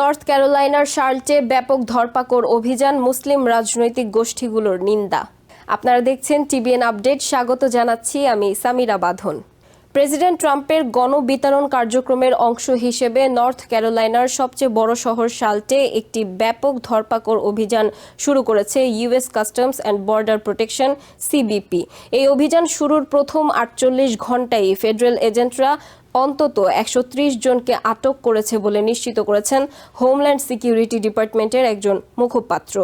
North ক্যারোলাইনার শার্লটে ব্যাপক ধরপাকড় অভিযান, মুসলিম রাজনৈতিক গোষ্ঠীগুলোর নিন্দা। আপনারা দেখছেন টিবিএন আপডেট, স্বাগত জানাচ্ছি আমি সামিরা বাঁধন। প্রেসিডেন্ট ট্রাম্পের গণবিতরণ কার্যক্রমের অংশ হিসেবে নর্থ ক্যারোলাইনার সবচেয়ে বড় শহর শাল্টে একটি ব্যাপক ধরপাকড় অভিযান শুরু করেছে US Customs and Border Protection, CBP. এই অভিযান শুরুর প্রথম আটচল্লিশ ঘন্টায় ফেডারেল এজেন্টরা অন্তত একশো ত্রিশ জনকে আটক করেছে বলে নিশ্চিত করেছেন হোমল্যান্ড সিকিউরিটি ডিপার্টমেন্টের একজন মুখপাত্র।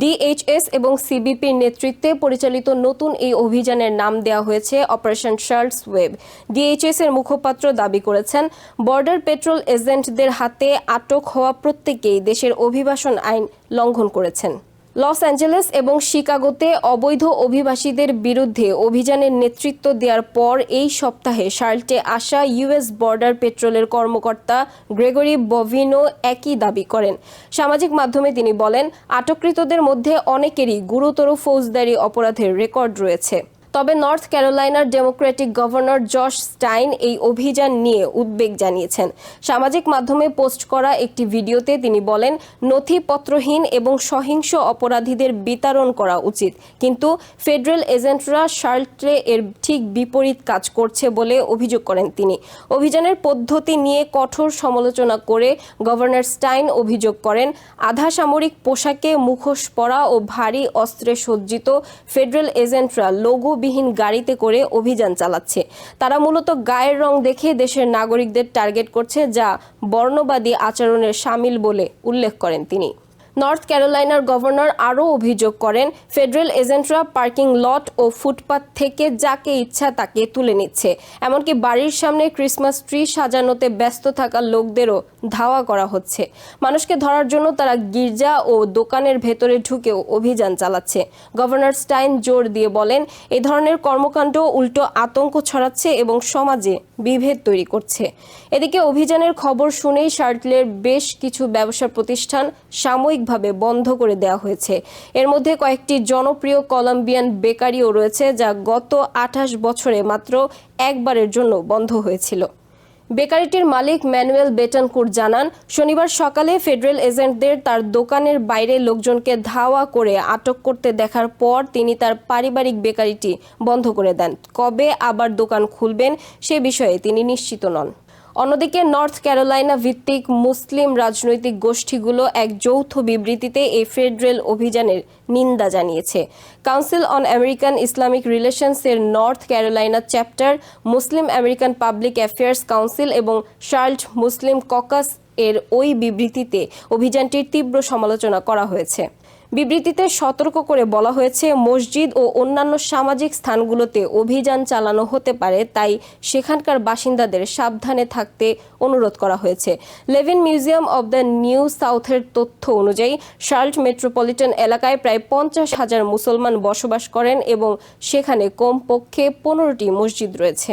ডিএইচএস এবং সিবিপির নেতৃত্বে পরিচালিত নতুন এই অভিযানের নাম দেওয়া হয়েছে অপারেশন শার্লস ওয়েব। ডিএইচএস এর মুখপাত্র দাবি করেছেন, বর্ডার পেট্রোল এজেন্টদের হাতে আটক হওয়া প্রত্যেকেই দেশের অভিবাসন আইন লঙ্ঘন করেছেন। লস অ্যাঞ্জেলেস এবং শিকাগোতে অবৈধ অভিবাসীদের বিরুদ্ধে অভিযানের নেতৃত্ব দেওয়ার পর এই সপ্তাহে শার্লটে আসা ইউএস বর্ডার পেট্রোলের কর্মকর্তা গ্রেগরি বভিনো একই দাবি করেন। সামাজিক মাধ্যমে তিনি বলেন, আটককৃতদের মধ্যে অনেকেরই গুরুতর ফৌজদারি অপরাধের রেকর্ড রয়েছে। তবে নর্থ ক্যারোলাইনার ডেমোক্রেটিক গভর্নর জশ স্টাইন এই অভিযান নিয়ে উদ্বেগ জানিয়েছেন। সামাজিক মাধ্যমে পোস্ট করা একটি ভিডিওতে তিনি বলেন, নথিপত্রহীন এবং সহিংস অপরাধীদের বিতরণ করা উচিত, কিন্তু ফেডারেল এজেন্টরা শার্লটে এর ঠিক বিপরীত কাজ করছে বলে অভিযোগ করেন তিনি। অভিযানের পদ্ধতি নিয়ে কঠোর সমালোচনা করে গভর্নর স্টাইন অভিযোগ করেন, আধা সামরিক পোশাকে মুখোশ পরা ও ভারী অস্ত্রে সজ্জিত ফেডারেল এজেন্টরা লঘুবিহীন গাড়িতে করে অভিযান চালাচ্ছে। তারা মূলত গায়ের রং দেখে দেশের নাগরিকদের টার্গেট করছে, যা বর্ণবাদী আচরণের সামিল বলে উল্লেখ করেন তিনি। নর্থ ক্যারোলাইনার গভর্নর আরও অভিযোগ করেন, ফেডারেল এজেন্টরা পার্কিং লট ও ফুটপাত থেকে যাকে ইচ্ছা তাকে তুলে নিচ্ছে। এমনকি বাড়ির সামনে ক্রিসমাস ট্রি সাজানোতে ব্যস্ত থাকা লোকদেরও ধাওয়া করা হচ্ছে। মানুষকে ধরার জন্য তারা গির্জা ও দোকানের ভেতরে ঢুকেও অভিযান চালাচ্ছে। গভর্নর স্টাইন জোর দিয়ে বলেন, এ ধরনের কর্মকাণ্ড উল্টো আতঙ্ক ছড়াচ্ছে এবং সমাজে বিভেদ তৈরি করছে। এদিকে অভিযানের খবর শুনেই শার্টলের বেশ কিছু ব্যবসা প্রতিষ্ঠান সাময়িকভাবে বন্ধ করে দেওয়া হয়েছে। এর মধ্যে কয়েকটি জনপ্রিয় কলম্বিয়ান বেকারিও রয়েছে যা গত আঠাশ বছরে মাত্র একবারের জন্য বন্ধ হয়েছিল। বেকারিটির মালিক ম্যানুয়েল বেটানকুর জানান, শনিবার সকালে ফেডারেল এজেন্টদের তার দোকানের বাইরে লোকজনকে ধাওয়া করে আটক করতে দেখার পর তিনি তার পারিবারিক বেকারিটি বন্ধ করে দেন। কবে আবার দোকান খুলবেন সে বিষয়ে তিনি নিশ্চিত নন। অন্যদিকে নর্থ ক্যারোলাইনা ভিত্তিক মুসলিম রাজনৈতিক গোষ্ঠীগুলো এক যৌথ বিবৃতিতে এই ফেডারেল অভিযানের নিন্দা জানিয়েছে। Council on American Islamic Relations এর North Carolina chapter, Muslim American Public Affairs Council এবং শার্লট মুসলিম ককাস এর ওই বিবৃতিতে অভিযানটির তীব্র সমালোচনা করা হয়েছে। বিবৃতিতে সতর্ক করে বলা হয়েছে, মসজিদ ও অন্যান্য সামাজিক স্থানগুলোতে অভিযান চালানো হতে পারে, তাই সেখানকার বাসিন্দাদের সাবধানে থাকতে অনুরোধ করা হয়েছে। Levine Museum of the New সাউথের তথ্য অনুযায়ী, শার্লট মেট্রোপলিটন এলাকায় প্রায় পঞ্চাশ হাজার মুসলমান বসবাস করেন এবং সেখানে কমপক্ষে পনেরোটি মসজিদ রয়েছে।